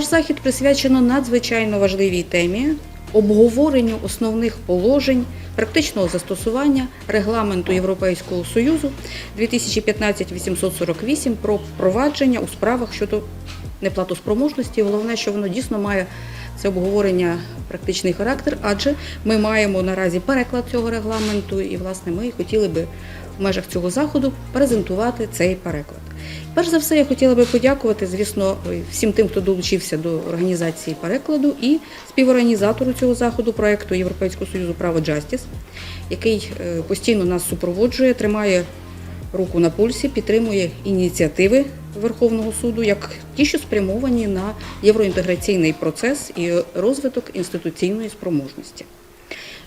Наш захід присвячено надзвичайно важливій темі обговоренню основних положень практичного застосування регламенту Європейського Союзу 2015-848 про впровадження у справах щодо неплатоспроможності. Головне, що воно дійсно має це обговорення практичний характер, адже ми маємо наразі переклад цього регламенту, і власне ми хотіли би в межах цього заходу презентувати цей переклад. Перш за все, я хотіла би подякувати, звісно, всім тим, хто долучився до організації перекладу і співорганізатору цього заходу проекту Європейського союзу Право Джастіс, який е, постійно нас супроводжує, тримає руку на пульсі, підтримує ініціативи Верховного суду, як ті, що спрямовані на євроінтеграційний процес і розвиток інституційної спроможності.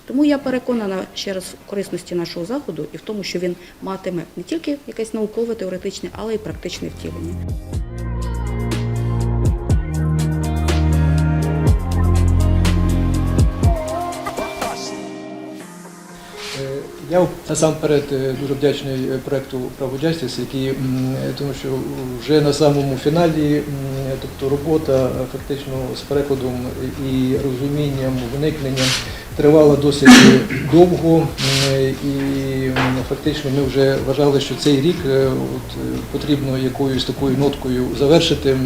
Тому я переконана ще раз в корисності нашого заходу і в тому, що він матиме не тільки якесь наукове, теоретичне, але й практичне втілення. Е, Я насамперед е, дуже вдячний е, проекту Право який тому що вже на самому фіналі, тобто робота фактично з перекладом і розумінням, вникненням тривала досить довго, і фактично ми вже вважали, що цей рік е, от, е, потрібно якоюсь такою ноткою завершити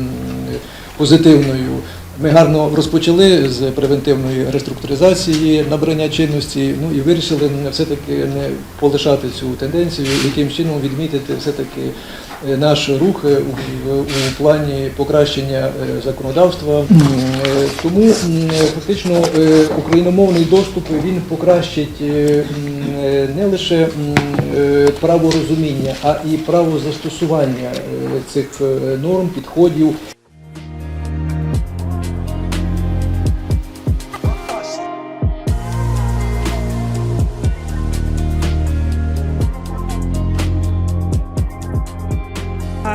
позитивною. Ми гарно розпочали з превентивної реструктуризації набрання чинності, ну і вирішили все-таки не полишати цю тенденцію, яким чином відмітити все-таки е, наш рух е, у, у плані покращення е, законодавства. Е, Тому фактично е, україномовний доступ він покращить е, е, не лише е, право розуміння, а і право застосування е, цих е, норм, підходів.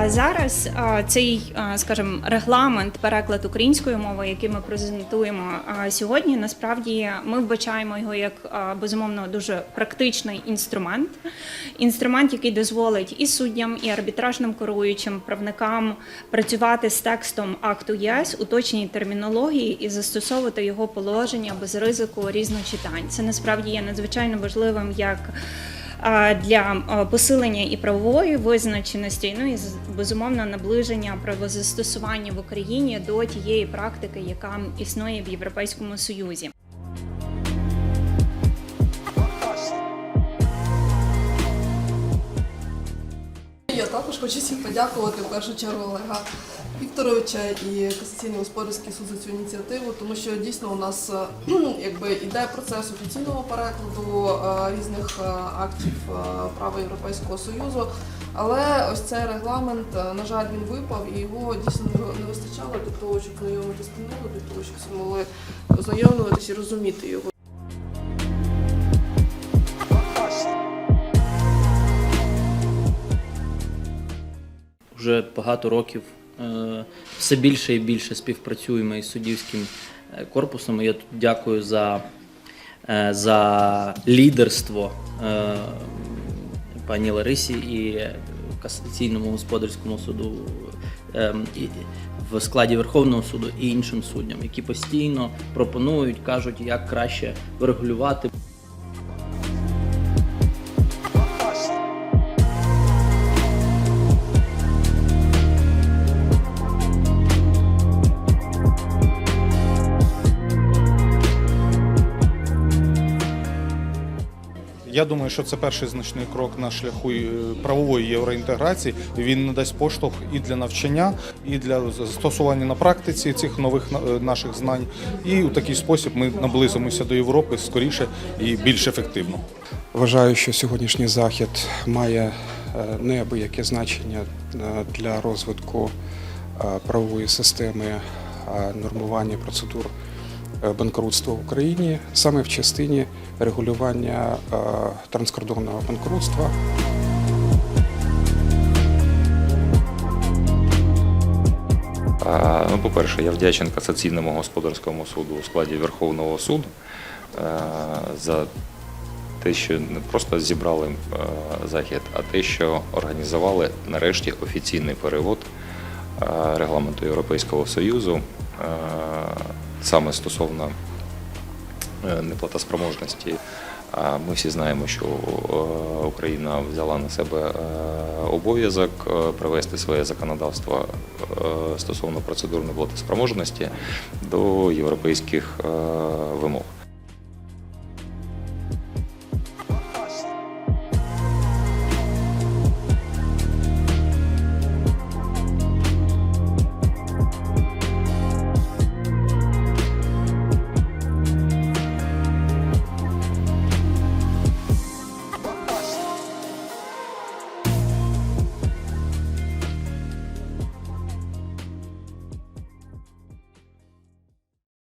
Зараз цей, скажімо, регламент, переклад української мови, який ми презентуємо сьогодні, насправді ми вбачаємо його як безумовно дуже практичний інструмент. Інструмент, який дозволить і суддям, і арбітражним керуючим правникам працювати з текстом акту ЄС, уточній термінології і застосовувати його положення без ризику різночитань. Це насправді є надзвичайно важливим як для посилення і правової визначеності, ну і безумовно наближення правозастосування в Україні до тієї практики, яка існує в Європейському Союзі. Я також хочу всім подякувати в першу чергу Олега Вікторовича і Касаційний господарський суд за цю ініціативу, тому що дійсно у нас е, якби іде процес офіційного перекладу е, різних е, актів права Європейського Союзу. Але ось цей регламент, на жаль, він випав і його дійсно не- вистачало для того, щоб знайомити спільноту, для того, щоб всі могли ознайомлюватися і розуміти його. Вже багато років все більше і більше співпрацюємо із суддівським е, корпусом. Я тут дякую за, е, за лідерство е, пані Ларисі і Касаційному господарському суду е, в складі Верховного суду і іншим суддям, які постійно пропонують, кажуть, як краще врегулювати Я думаю, що це перший значний крок на шляху е, правової євроінтеграції. Він надасть поштовх і для навчання, і для застосування на практиці цих нових е, наших знань. І у такий спосіб ми наблизимося до Європи скоріше і більш ефективно. Вважаю, що сьогоднішній захід має е, неабияке значення для розвитку правової системи нормування процедур банкрутства в Україні саме в частині регулювання е, транскордонного банкрутства. Ну, по-перше, я вдячен касаційному господарському суду у складі Верховного суду е, за те, що не просто зібрали е, захід, а те, що організували нарешті офіційний перевод е, регламенту Європейського Союзу саме стосовно е, неплатоспроможності. Ми всі знаємо, що е, Україна взяла на себе е, обов'язок привести своє законодавство стосовно процедур неплатоспроможності до європейських вимог.